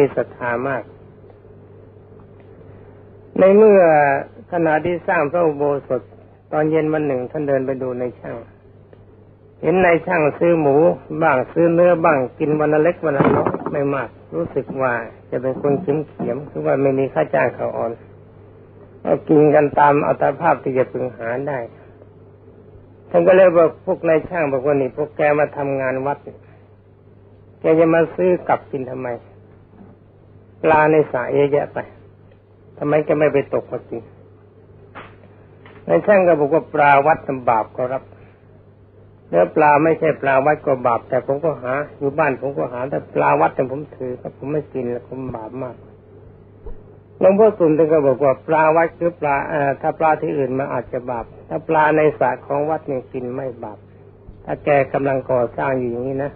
มีศรัทธามาก ในเมื่อขณะที่สร้างพระอุโบสถตอนเย็นวันหนึ่งท่านเดินไปดูในช่าง เห็นในช่างซื้อหมู บ้างซื้อเนื้อบ้างกินวันละเล็กวันละน้อยไม่มาก รู้สึกว่าจะเป็นคนเขียมเขียมคือว่าไม่มีค่าจ้างเขาอ่อนก็กินกันตามอัตภาพที่จะพึงหาได้ท่านก็เลยบอกพวกนายช่างบอกว่านี่พวกแกมาทำงานวัดแกจะมาซื้อกลับกินทำไม ปลาในสระเยอะแยะไปทำไมจะไม่ไปตกมากินในช่างก็บอกว่าปลาวัดทำบาปก็รับเนื้อปลาไม่ใช่ปลาวัดก็บาป แต่ผมก็หา อยู่บ้านผมก็หา แต่ปลาวัดแต่ผมถือครับผมไม่กินแล้วผมบาปมากหลวงพ่อสุนทรก็บอกว่าปลาวัดคือปลาถ้าปลาที่อื่นมาอาจจะบาป ถ้าปลาในสระของวัดเนี่ยกินไม่บาป ถ้าแกกำลังก่อสร้างอยู่อย่างนี้นะ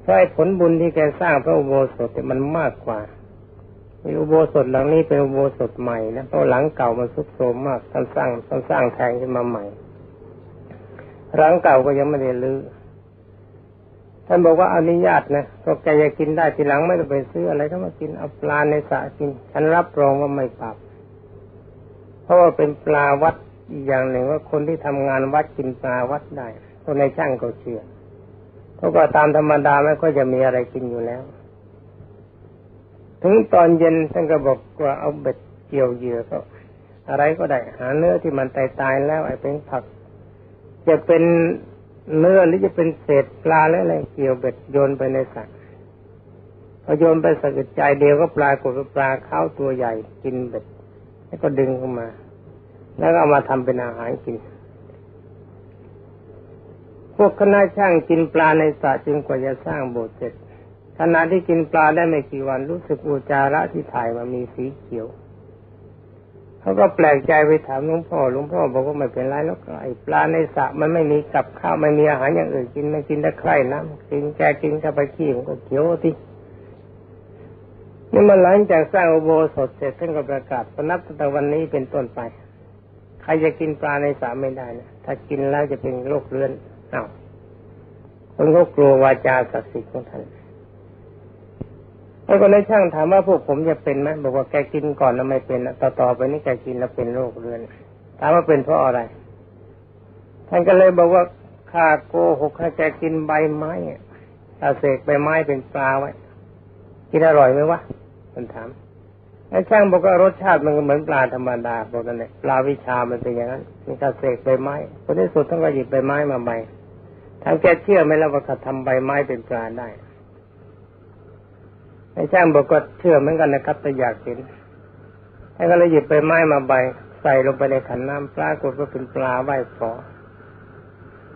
เพราะผลบุญที่แกสร้างพระอุโบสถมันมากกว่า อุโบสถหลังนี้เป็นอุโบสถใหม่นะเพราะหลังเก่ามันสุดโทรมมากท่านสร้างท่านสร้างแทนขึ้นมาใหม่ หลังเก่าก็ยังไม่ได้ลื้อท่านบอกว่าอนุญาตนะก็แกจะกินได้ทีหลังไม่ต้องไปซื้ออะไรก็มากินเอาปลาในสระกิน ฉันรับรองว่าไม่ปรับเพราะว่าเป็นปลาวัดอีกอย่างหนึ่งว่าคนที่ทำงานวัดกินปลาวัดได้คนในช่างก็เชื่อเพราะว่าตามธรรมดาไม่ก็จะมีอะไรกินอยู่แล้ว ถึงตอนเย็นท่านก็บอกว่าเอาเบ็ดเกี่ยวเหยื่อก็อะไรก็ได้หาเนื้อที่มันตายตายแล้วไอ้เป็นผัก จะเป็นเนื้อหรือจะเป็นเศษปลาแล้วอะไรเกี่ยวเบ็ดโยนไปในสระพอโยนไปสักใจเดียวก็ปลากดปลาเข้าตัวใหญ่กินเบ็ด แล้วก็ดึงเข้ามา แล้วก็เอามาทำเป็นอาหารกิน พวกคณะช่างกินปลาในสระจึงกว่าจะสร้างโบสถ์เสร็จ ขณะที่กินปลาได้ไม่กี่วันรู้สึกอุจาระที่ถ่ายมามีสีเขียวเขาก็แปลกใจไปถามหลวงพ่อหลวงพ่อบอกว่าไม่เป็นไรแล้วไอ้ปลาในสระมันไม่มีกับข้าวไม่มีอาหารอย่างอื่นกินไม่กินแต่ไข่น้ำกินแกกินเข้าไปขี้มันก็เขียวที่นี่มันหลังจากสร้างอุโบสถเสร็จท่านก็ประกาศพนับตั้งแต่วันนี้เป็นต้นไป ใครจะกินปลาในสระไม่ได้นะถ้ากินแล้วจะเป็นโรคเรื้อนอ้าวคนก็กลัววาจาศักดิ์สิทธิ์ของท่าน แล้วก็ในช่างถามว่าพวกผมจะเป็นไหมบอกว่าแกกินก่อนแล้วไม่เป็นต่อต่อไปนี่แกกินแล้วเป็นโรคเรื้อนถามว่าเป็นเพราะอะไรท่านก็เลยบอกว่าข้าโกหกให้แกกินใบไม้ตาเสกใบไม้เป็นปลาไว้กินอร่อยไหมวะท่านถามไอ้ช่างบอกว่ารสชาติมันเหมือนปลาธรรมดาบอกนั่นแหละปลาวิชามันเป็นอย่างนั้นมีตาเสกใบไม้คนที่สุดต้องก็หยิบใบไม้มาใบทางแกเชื่อไหมแล้วว่าเขาทำใบไม้เป็นปลาได้ ไอ้ช่างบอกก็เชื่อเหมือนกันนะครับแต่อยากเห็นให้ก็เลยหยิบไปไม้มาใบใส่ลงไปในขันน้ำปลากฏว่าเป็นปลาไหว้ขอ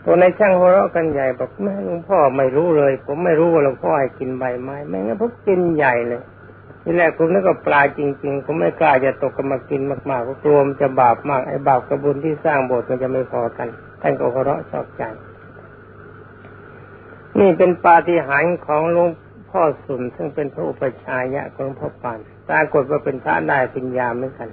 ตัวในช่างหัวเราะกันใหญ่บอกแม่หลวงพ่อไม่รู้เลย ผมไม่รู้ว่าหลวงพ่อให้กินใบไม้ไม่งั้นพวกกินใหญ่เลยทีแรกผมนึกว่าปลาจริง ๆ ผมไม่กล้าจะตกกันมากินมากๆก็กลัวมันจะบาปมากไอ้บาปกระบุญที่สร้างโบสถ์มันจะไม่พอกันท่านก็หัวเราะชอบใจ นี่เป็นปาฏิหาริย์ของหลวง พ่อสุนซึ่งเป็นพระอุปชายะของพ่อปานปรากฏว่าเป็นพระได้ปัญญาเหมือนกัน